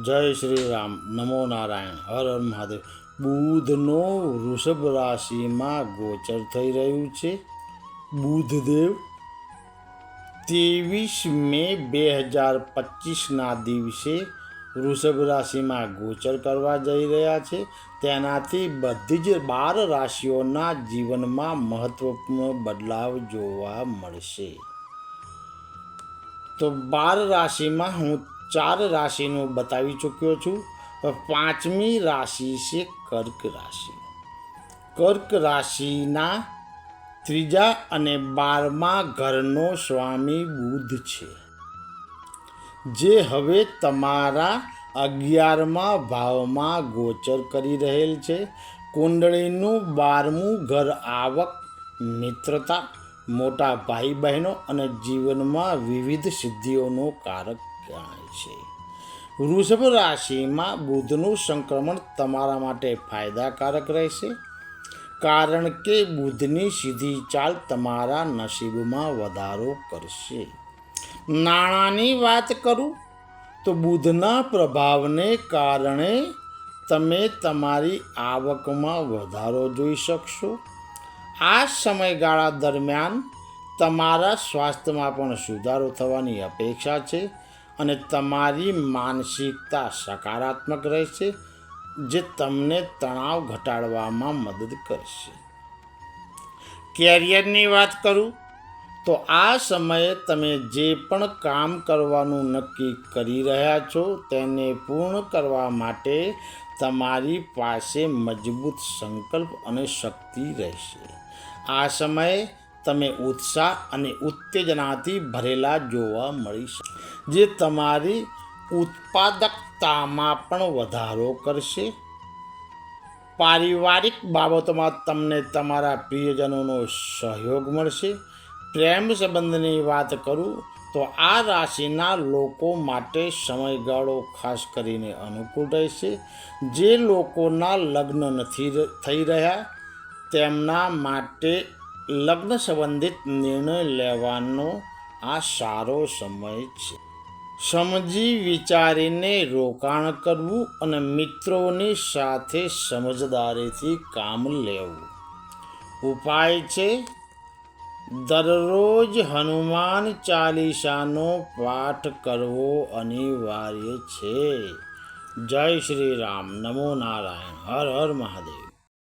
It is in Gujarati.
જય શ્રી રામ. નમો નારાયણ. હર હર મહાદેવ. બુધનો વૃષભ રાશિમાં ગોચર થઈ રહ્યું છે. બુધદેવ ત્રેવીસ મે બે હજાર પચીસના દિવસે વૃષભ રાશિમાં ગોચર કરવા જઈ રહ્યા છે. તેનાથી બધી જ બાર રાશિઓના જીવનમાં મહત્વપૂર્ણ બદલાવ જોવા મળશે. તો બાર રાશિમાં હું ચાર રાશિનું બતાવી ચૂક્યો છું. પાંચમી રાશિ છે કર્ક રાશિ. કર્ક રાશિના ત્રીજા અને બારમા ઘરનો સ્વામી બુધ છે. જે હવે તમારા અગિયારમા ભાવમાં ગોચર કરી રહેલ છે. કુંડળીનું બારમું ઘર આવક, મિત્રતા, મોટા ભાઈ બહેનો અને જીવનમાં વિવિધ સિદ્ધિઓનો કારક ગણાય છે. વૃષભ રાશિમાં બુધનું સંક્રમણ તમારા માટે ફાયદાકારક રહેશે, કારણ કે બુધની સીધી ચાલ તમારા નસીબમાં વધારો કરશે. નાણાંની વાત કરું, તો બુધના પ્રભાવને કારણે તમે તમારી આવકમાં વધારો જોઈ શકશો. આ સમયગાળા દરમિયાન તમારા સ્વાસ્થ્યમાં પણ સુધારો થવાની અપેક્ષા છે. અને તમારી માનસિકતા સકારાત્મક રહેશે, જે તમને તણાવ ઘટાડવામાં મદદ કરશે. કેરિયરની વાત કરું, તો આ સમયે તમે જે પણ કામ કરવાનું નક્કી કરી રહ્યા છો, તેને પૂર્ણ કરવા માટે તમારી પાસે મજબૂત સંકલ્પ અને શક્તિ રહેશે. આ સમયે તમે ઉત્સાહ અને ઉત્તેજનાથી ભરેલા જોવા મળી શકે. જે તમારી ઉત્પાદકતામાં પણ વધારો કરશે. પારિવારિક બાબતોમાં તમને તમારા પ્રિયજનોનો સહયોગ મળશે. પ્રેમ સંબંધની વાત કરું તો આ રાશિના લોકો માટે સમયગાળો ખાસ કરીને અનુકૂળ રહેશે. જે લોકોના લગ્ન નથી થઈ રહ્યા, તેમના માટે લગ્ન સંબંધિત નિર્ણય લેવાનો આ સારો સમય છે. સમજી વિચારીને રોકાણ કરવું અને મિત્રોની સાથે સમજદારીથી કામ લેવું. ઉપાય છે, દરરોજ હનુમાન ચાલીસાનો પાઠ કરવો અનિવાર્ય છે. જય શ્રી રામ. નમો નારાયણ. હર હર મહાદેવ.